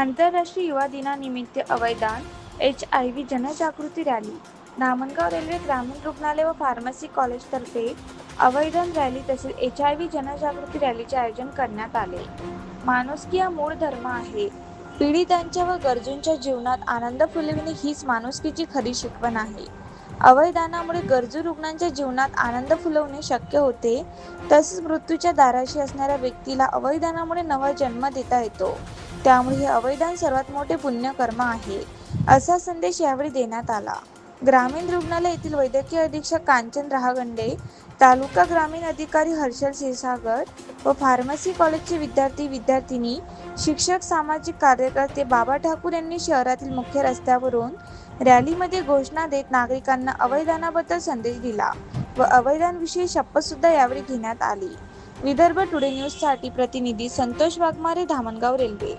आंतरराष्ट्रीय युवा दिनानिमित्त अवयदान एच आय व्ही जनजागृती रॅली. धामणगाव रेल्वे ग्रामीण रुग्णालय व फार्मसी कॉलेजतर्फे अवयदान रॅली तसेच एच आय व्ही जनजागृती रॅलीचे आयोजन करण्यात आले. माणुसकी हा मूळ धर्म आहे. पीडितांच्या व गरजूंच्या जीवनात आनंद फुलविणे हीच माणुसकीची खरी शिकवण आहे. अवयदानामुळे गरजू रुग्णांच्या जीवनात आनंद फुलवणे शक्य होते तसेच मृत्यूच्या दाराशी असणाऱ्या व्यक्तीला अवयदानामुळे नवा जन्म देता येतो. त्यामुळे हे अवयदान सर्वात मोठे पुण्यकर्म आहे असा संदेश यावेळी देण्यात आला. ग्रामीण रुग्णालय येथील वैद्यकीय अधीक्षक कांचन रहागंडे तालुका ग्रामीण अधिकारी हर्षल क्षीरसागर व फार्मसी कॉलेजचे विद्यार्थी विद्यार्थिनी शिक्षक सामाजिक कार्यकर्ते बाबा ठाकूर यांनी शहरातील मुख्य रस्त्यावरून रॅलीमध्ये घोषणा देत नागरिकांना अवयदानाबद्दल संदेश दिला व अवयदानविषयी शपथ सुद्धा यावेळी घेण्यात आली. विदर्भ टुडे न्यूजसाठी प्रतिनिधी संतोष वाघमारे धामणगाव रेल्वे.